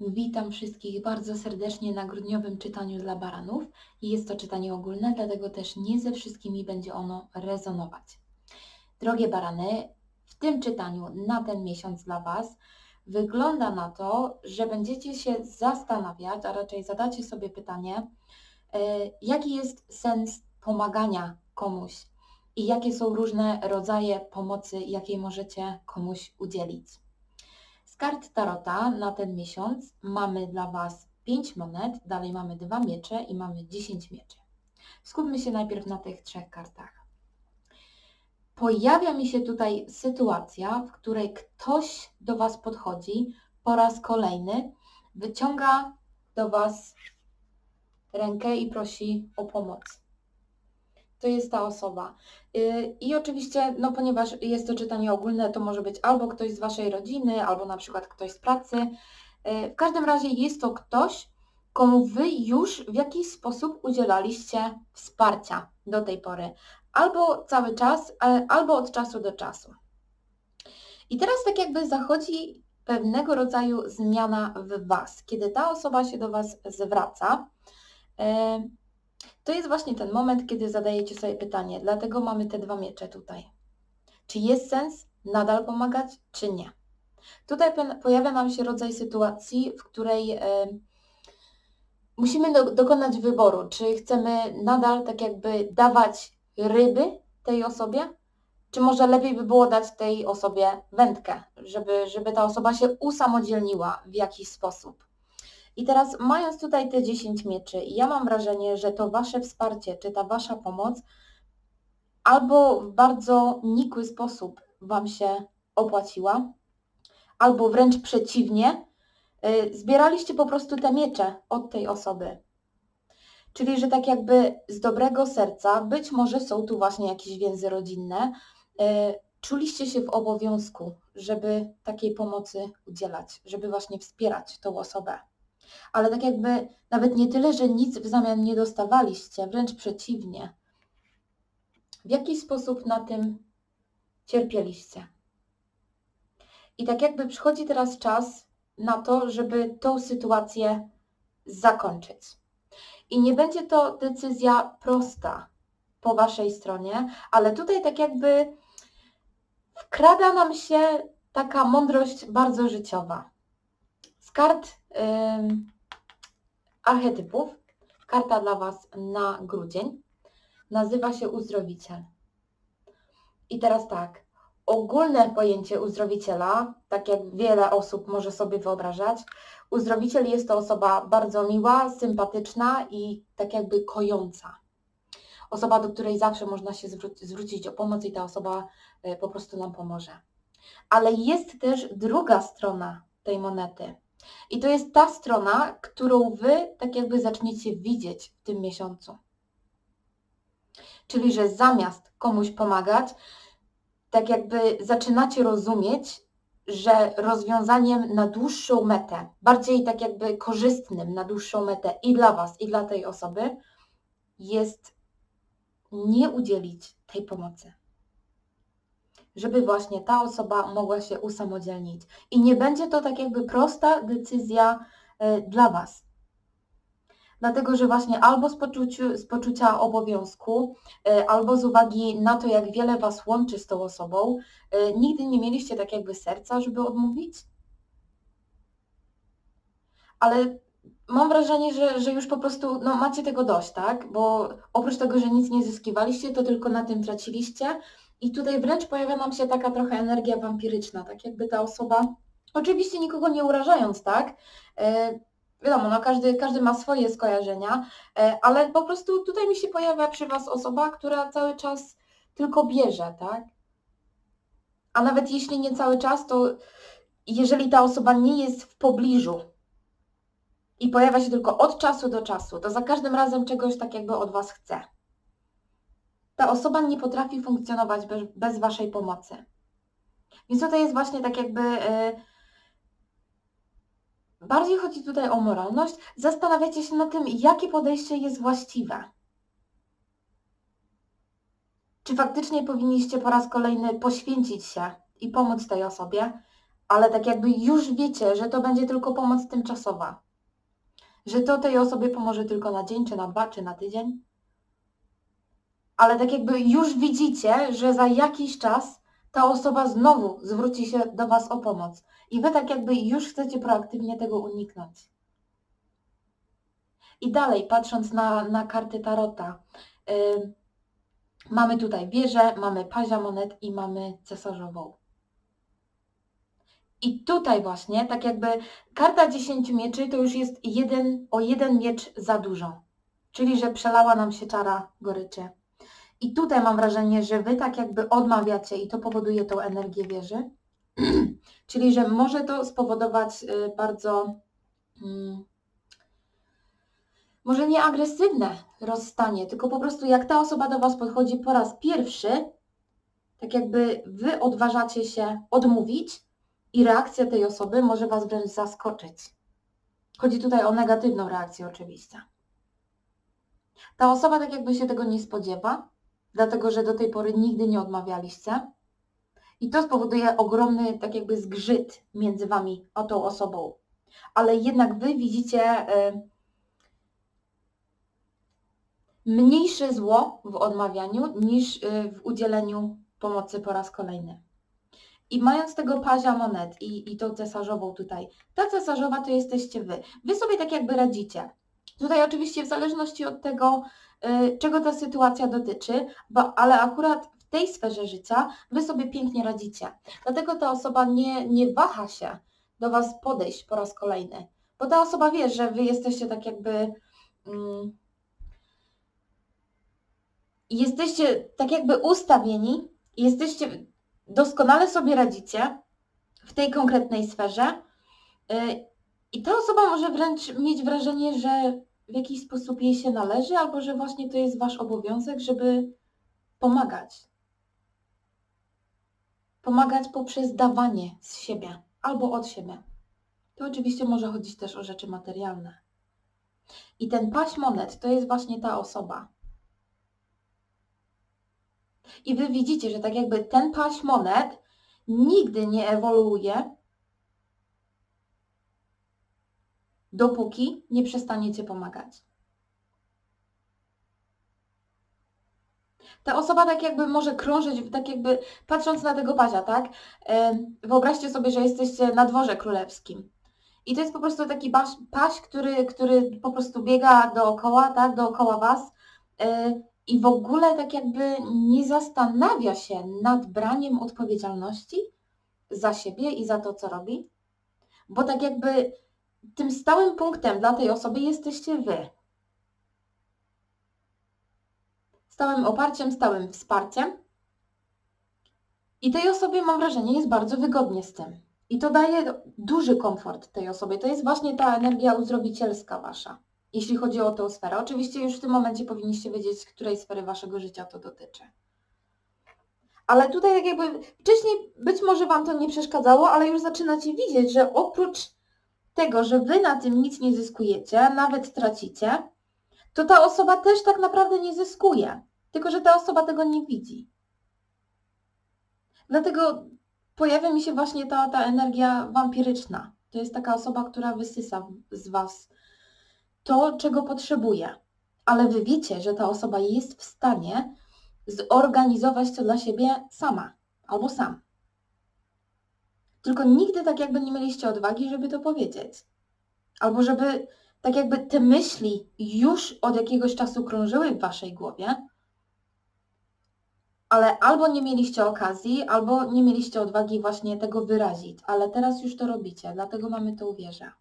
Witam wszystkich bardzo serdecznie na grudniowym czytaniu dla baranów. Jest to czytanie ogólne, dlatego też nie ze wszystkimi będzie ono rezonować. Drogie barany, w tym czytaniu na ten miesiąc dla Was wygląda na to, że będziecie się zastanawiać, a raczej zadacie sobie pytanie, e, jaki jest sens pomagania komuś i jakie są różne rodzaje pomocy, jakiej możecie komuś udzielić. Z kart Tarota na ten miesiąc mamy dla Was 5 monet, dalej mamy dwa miecze i mamy 10 mieczy. Skupmy się najpierw na tych trzech kartach. Pojawia mi się tutaj sytuacja, w której ktoś do Was podchodzi po raz kolejny, wyciąga do Was rękę i prosi o pomoc. To jest ta osoba. Yy, I oczywiście, no ponieważ jest to czytanie ogólne, to może być albo ktoś z Waszej rodziny, albo na przykład ktoś z pracy. Yy, W każdym razie jest to ktoś, komu Wy już w jakiś sposób udzielaliście wsparcia do tej pory. Albo cały czas, albo od czasu do czasu. I teraz tak jakby zachodzi pewnego rodzaju zmiana w Was. Kiedy ta osoba się do Was zwraca, e, to jest właśnie ten moment, kiedy zadajecie sobie pytanie, dlatego mamy te dwa miecze tutaj. Czy jest sens nadal pomagać, czy nie? Tutaj pojawia nam się rodzaj sytuacji, w której e, musimy do, dokonać wyboru, czy chcemy nadal tak jakby dawać ryby tej osobie, czy może lepiej by było dać tej osobie wędkę, żeby, żeby ta osoba się usamodzielniła w jakiś sposób. I teraz mając tutaj te 10 mieczy, ja mam wrażenie, że to Wasze wsparcie, czy ta Wasza pomoc albo w bardzo nikły sposób Wam się opłaciła, albo wręcz przeciwnie, y, zbieraliście po prostu te miecze od tej osoby. Czyli, że tak jakby z dobrego serca, być może są tu właśnie jakieś więzy rodzinne, y, czuliście się w obowiązku, żeby takiej pomocy udzielać, żeby właśnie wspierać tą osobę ale tak jakby nawet nie tyle, że nic w zamian nie dostawaliście, wręcz przeciwnie. W jaki sposób na tym cierpieliście? I tak jakby przychodzi teraz czas na to, żeby tą sytuację zakończyć. I nie będzie to decyzja prosta po waszej stronie, ale tutaj tak jakby wkrada nam się taka mądrość bardzo życiowa. Z kart archetypów, karta dla Was na grudzień, nazywa się uzdrowiciel. I teraz tak, ogólne pojęcie uzdrowiciela, tak jak wiele osób może sobie wyobrażać, uzdrowiciel jest to osoba bardzo miła, sympatyczna i tak jakby kojąca. Osoba, do której zawsze można się zwró- zwrócić o pomoc i ta osoba y, po prostu nam pomoże. Ale jest też druga strona tej monety. I to jest ta strona, którą Wy tak jakby zaczniecie widzieć w tym miesiącu. Czyli, że zamiast komuś pomagać, tak jakby zaczynacie rozumieć, że rozwiązaniem na dłuższą metę, bardziej tak jakby korzystnym na dłuższą metę i dla Was, i dla tej osoby, jest nie udzielić tej pomocy. Żeby właśnie ta osoba mogła się usamodzielnić. I nie będzie to tak jakby prosta decyzja y, dla Was. Dlatego, że właśnie albo z, poczuciu, z poczucia obowiązku, y, albo z uwagi na to, jak wiele Was łączy z tą osobą, y, nigdy nie mieliście tak jakby serca, żeby odmówić. Ale mam wrażenie, że, że już po prostu no, macie tego dość, tak? Bo oprócz tego, że nic nie zyskiwaliście, to tylko na tym traciliście. I tutaj wręcz pojawia nam się taka trochę energia wampiryczna, tak jakby ta osoba, oczywiście nikogo nie urażając, tak? E, wiadomo, no każdy, każdy ma swoje skojarzenia, e, ale po prostu tutaj mi się pojawia przy Was osoba, która cały czas tylko bierze, tak? A nawet jeśli nie cały czas, to jeżeli ta osoba nie jest w pobliżu i pojawia się tylko od czasu do czasu, to za każdym razem czegoś tak jakby od Was chce. Ta osoba nie potrafi funkcjonować bez, bez Waszej pomocy. Więc tutaj jest właśnie tak jakby... y, Bardziej chodzi tutaj o moralność. Zastanawiacie się nad tym, jakie podejście jest właściwe. Czy faktycznie powinniście po raz kolejny poświęcić się i pomóc tej osobie, ale tak jakby już wiecie, że to będzie tylko pomoc tymczasowa. Że to tej osobie pomoże tylko na dzień, czy na dwa, czy na tydzień. Ale tak jakby już widzicie, że za jakiś czas ta osoba znowu zwróci się do Was o pomoc. I Wy tak jakby już chcecie proaktywnie tego uniknąć. I dalej, patrząc na, na karty Tarota, yy, mamy tutaj wieżę, mamy pazia monet i mamy cesarzową. I tutaj właśnie, tak jakby karta 10 mieczy to już jest jeden, o jeden miecz za dużo. Czyli, że przelała nam się czara goryczy. I tutaj mam wrażenie, że Wy tak jakby odmawiacie i to powoduje tą energię wieży. Czyli, że może to spowodować y, bardzo, mm, może nie agresywne rozstanie, tylko po prostu jak ta osoba do Was podchodzi po raz pierwszy, tak jakby Wy odważacie się odmówić i reakcja tej osoby może Was wręcz zaskoczyć. Chodzi tutaj o negatywną reakcję oczywiście. Ta osoba tak jakby się tego nie spodziewa, dlatego że do tej pory nigdy nie odmawialiście. I to spowoduje ogromny tak jakby zgrzyt między Wami a tą osobą. Ale jednak Wy widzicie y, mniejsze zło w odmawianiu niż y, w udzieleniu pomocy po raz kolejny. I mając tego pazia monet i, i tą cesarzową tutaj, ta cesarzowa to jesteście Wy. Wy sobie tak jakby radzicie. Tutaj oczywiście w zależności od tego, y, czego ta sytuacja dotyczy, bo, ale akurat w tej sferze życia Wy sobie pięknie radzicie. Dlatego ta osoba nie, nie waha się do Was podejść po raz kolejny, bo ta osoba wie, że Wy jesteście tak jakby... Mm, jesteście tak jakby ustawieni, jesteście, doskonale sobie radzicie w tej konkretnej sferze y, i ta osoba może wręcz mieć wrażenie, że w jakiś sposób jej się należy, albo że właśnie to jest wasz obowiązek, żeby pomagać. Pomagać poprzez dawanie z siebie albo od siebie. To oczywiście może chodzić też o rzeczy materialne. I ten paś monet to jest właśnie ta osoba. I wy widzicie, że tak jakby ten paś monet nigdy nie ewoluuje, dopóki nie przestaniecie pomagać. Ta osoba tak jakby może krążyć, tak jakby patrząc na tego pazia, tak? Wyobraźcie sobie, że jesteście na dworze królewskim. I to jest po prostu taki paś, paś który, który po prostu biega dookoła, tak? Dookoła was. I w ogóle tak jakby nie zastanawia się nad braniem odpowiedzialności za siebie i za to, co robi. Bo tak jakby tym stałym punktem dla tej osoby jesteście wy. Stałym oparciem, stałym wsparciem. I tej osobie, mam wrażenie, jest bardzo wygodnie z tym. I to daje duży komfort tej osobie. To jest właśnie ta energia uzdrowicielska wasza, jeśli chodzi o tę sferę. Oczywiście już w tym momencie powinniście wiedzieć, której sfery waszego życia to dotyczy. Ale tutaj tak jakby wcześniej być może wam to nie przeszkadzało, ale już zaczynacie widzieć, że oprócz tego, że wy na tym nic nie zyskujecie, nawet tracicie, to ta osoba też tak naprawdę nie zyskuje. Tylko, że ta osoba tego nie widzi. Dlatego pojawia mi się właśnie ta, ta energia wampiryczna. To jest taka osoba, która wysysa z was to, czego potrzebuje. Ale wy wiecie, że ta osoba jest w stanie zorganizować to dla siebie sama albo sam. Tylko nigdy tak jakby nie mieliście odwagi, żeby to powiedzieć. Albo żeby tak jakby te myśli już od jakiegoś czasu krążyły w waszej głowie, ale albo nie mieliście okazji, albo nie mieliście odwagi właśnie tego wyrazić, ale teraz już to robicie, dlatego mamy to wieżę.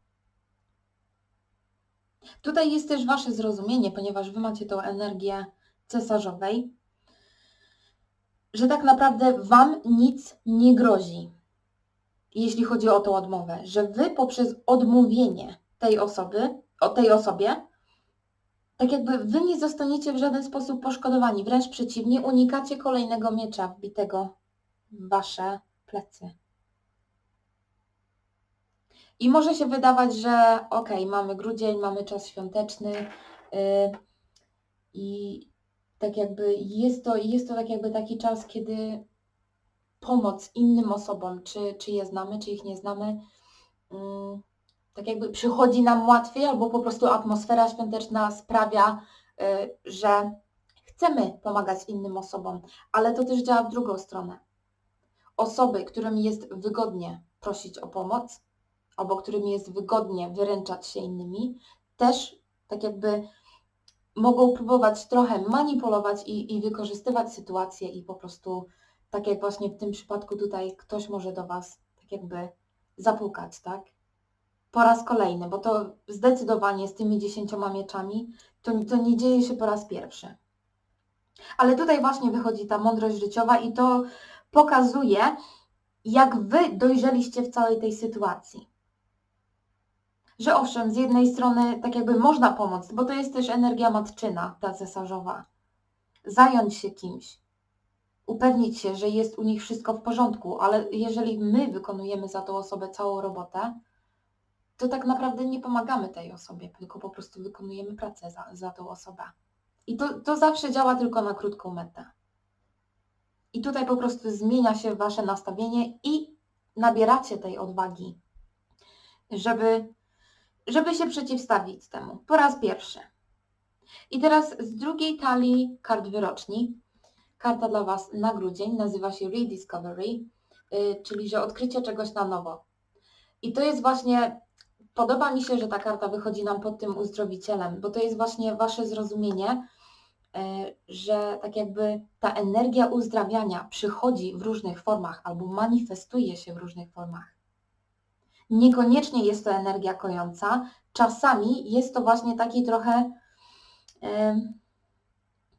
Tutaj jest też wasze zrozumienie, ponieważ wy macie tą energię cesarzowej, że tak naprawdę wam nic nie grozi jeśli chodzi o tą odmowę, że wy poprzez odmówienie tej osoby, o tej osobie, tak jakby wy nie zostaniecie w żaden sposób poszkodowani, wręcz przeciwnie, unikacie kolejnego miecza wbitego w wasze plecy. I może się wydawać, że ok, mamy grudzień, mamy czas świąteczny yy, i tak jakby jest to, jest to tak jakby taki czas, kiedy pomoc innym osobom, czy, czy je znamy, czy ich nie znamy, mm, tak jakby przychodzi nam łatwiej, albo po prostu atmosfera świąteczna sprawia, y, że chcemy pomagać innym osobom, ale to też działa w drugą stronę. Osoby, którym jest wygodnie prosić o pomoc, albo którym jest wygodnie wyręczać się innymi, też tak jakby mogą próbować trochę manipulować i, i wykorzystywać sytuację i po prostu, tak jak właśnie w tym przypadku tutaj, ktoś może do Was tak jakby zapukać, tak? Po raz kolejny, bo to zdecydowanie z tymi dziesięcioma mieczami to, to nie dzieje się po raz pierwszy. Ale tutaj właśnie wychodzi ta mądrość życiowa i to pokazuje, jak Wy dojrzeliście w całej tej sytuacji że owszem, z jednej strony tak jakby można pomóc, bo to jest też energia matczyna, ta cesarzowa. Zająć się kimś, upewnić się, że jest u nich wszystko w porządku, ale jeżeli my wykonujemy za tą osobę całą robotę, to tak naprawdę nie pomagamy tej osobie, tylko po prostu wykonujemy pracę za, za tą osobę. I to, to zawsze działa tylko na krótką metę. I tutaj po prostu zmienia się Wasze nastawienie i nabieracie tej odwagi, żeby żeby się przeciwstawić temu. Po raz pierwszy. I teraz z drugiej talii kart wyroczni. Karta dla Was na grudzień nazywa się Rediscovery, yy, czyli że odkrycie czegoś na nowo. I to jest właśnie, podoba mi się, że ta karta wychodzi nam pod tym uzdrowicielem, bo to jest właśnie Wasze zrozumienie, yy, że tak jakby ta energia uzdrawiania przychodzi w różnych formach albo manifestuje się w różnych formach. Niekoniecznie jest to energia kojąca, czasami jest to właśnie taki trochę,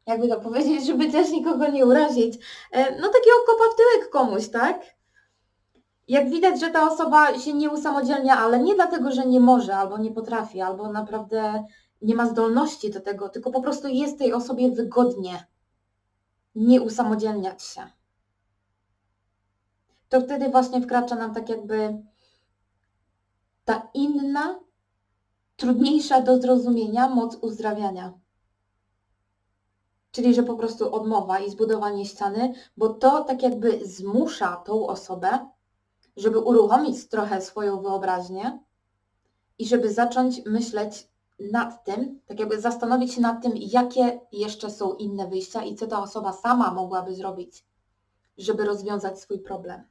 jakby to powiedzieć, żeby też nikogo nie urazić, no takiego kopa w tyłek komuś, tak? Jak widać, że ta osoba się nie usamodzielnia, ale nie dlatego, że nie może, albo nie potrafi, albo naprawdę nie ma zdolności do tego, tylko po prostu jest tej osobie wygodnie nie usamodzielniać się. To wtedy właśnie wkracza nam tak jakby ta inna, trudniejsza do zrozumienia moc uzdrawiania. Czyli, że po prostu odmowa i zbudowanie ściany, bo to tak jakby zmusza tą osobę, żeby uruchomić trochę swoją wyobraźnię i żeby zacząć myśleć nad tym, tak jakby zastanowić się nad tym, jakie jeszcze są inne wyjścia i co ta osoba sama mogłaby zrobić, żeby rozwiązać swój problem.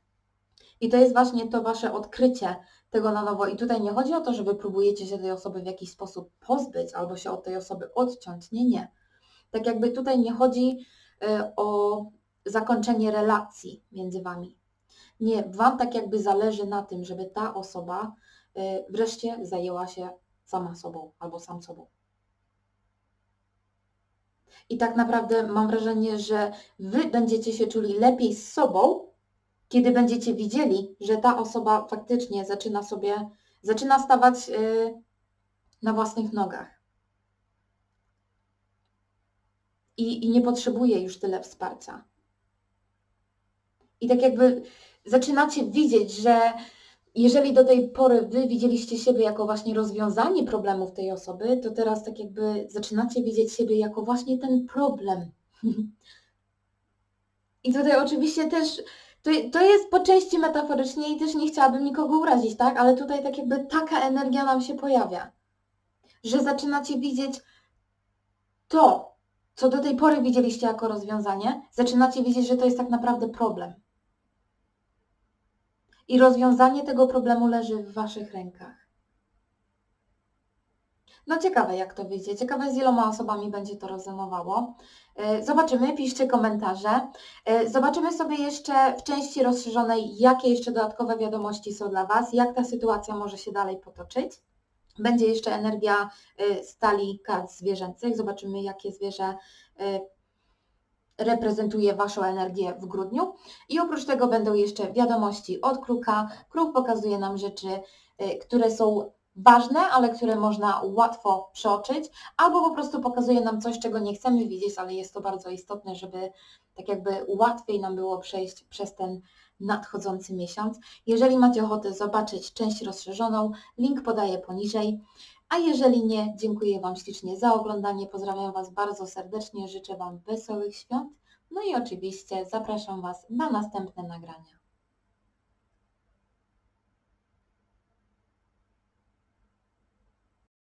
I to jest właśnie to wasze odkrycie tego na nowo. I tutaj nie chodzi o to, że wy próbujecie się tej osoby w jakiś sposób pozbyć albo się od tej osoby odciąć. Nie, nie. Tak jakby tutaj nie chodzi y, o zakończenie relacji między wami. Nie, wam tak jakby zależy na tym, żeby ta osoba y, wreszcie zajęła się sama sobą albo sam sobą. I tak naprawdę mam wrażenie, że wy będziecie się czuli lepiej z sobą, kiedy będziecie widzieli, że ta osoba faktycznie zaczyna sobie, zaczyna stawać yy, na własnych nogach. I, I nie potrzebuje już tyle wsparcia. I tak jakby zaczynacie widzieć, że jeżeli do tej pory wy widzieliście siebie jako właśnie rozwiązanie problemów tej osoby, to teraz tak jakby zaczynacie widzieć siebie jako właśnie ten problem. I tutaj oczywiście też to, to jest po części metaforycznie i też nie chciałabym nikogo urazić, tak? Ale tutaj tak jakby taka energia nam się pojawia, że zaczynacie widzieć to, co do tej pory widzieliście jako rozwiązanie, zaczynacie widzieć, że to jest tak naprawdę problem. I rozwiązanie tego problemu leży w Waszych rękach. No ciekawe jak to wyjdzie. Ciekawe z iloma osobami będzie to rezonowało. E, zobaczymy, piszcie komentarze. E, zobaczymy sobie jeszcze w części rozszerzonej, jakie jeszcze dodatkowe wiadomości są dla Was, jak ta sytuacja może się dalej potoczyć. Będzie jeszcze energia e, stali kart zwierzęcych. Zobaczymy, jakie zwierzę reprezentuje Waszą energię w grudniu. I oprócz tego będą jeszcze wiadomości od kruka. Kruk pokazuje nam rzeczy, które są ważne, ale które można łatwo przeoczyć, albo po prostu pokazuje nam coś, czego nie chcemy widzieć, ale jest to bardzo istotne, żeby tak jakby łatwiej nam było przejść przez ten nadchodzący miesiąc. Jeżeli macie ochotę zobaczyć część rozszerzoną, link podaję poniżej. A jeżeli nie, dziękuję Wam ślicznie za oglądanie, pozdrawiam Was bardzo serdecznie, życzę Wam wesołych świąt, No i oczywiście zapraszam Was na następne nagrania.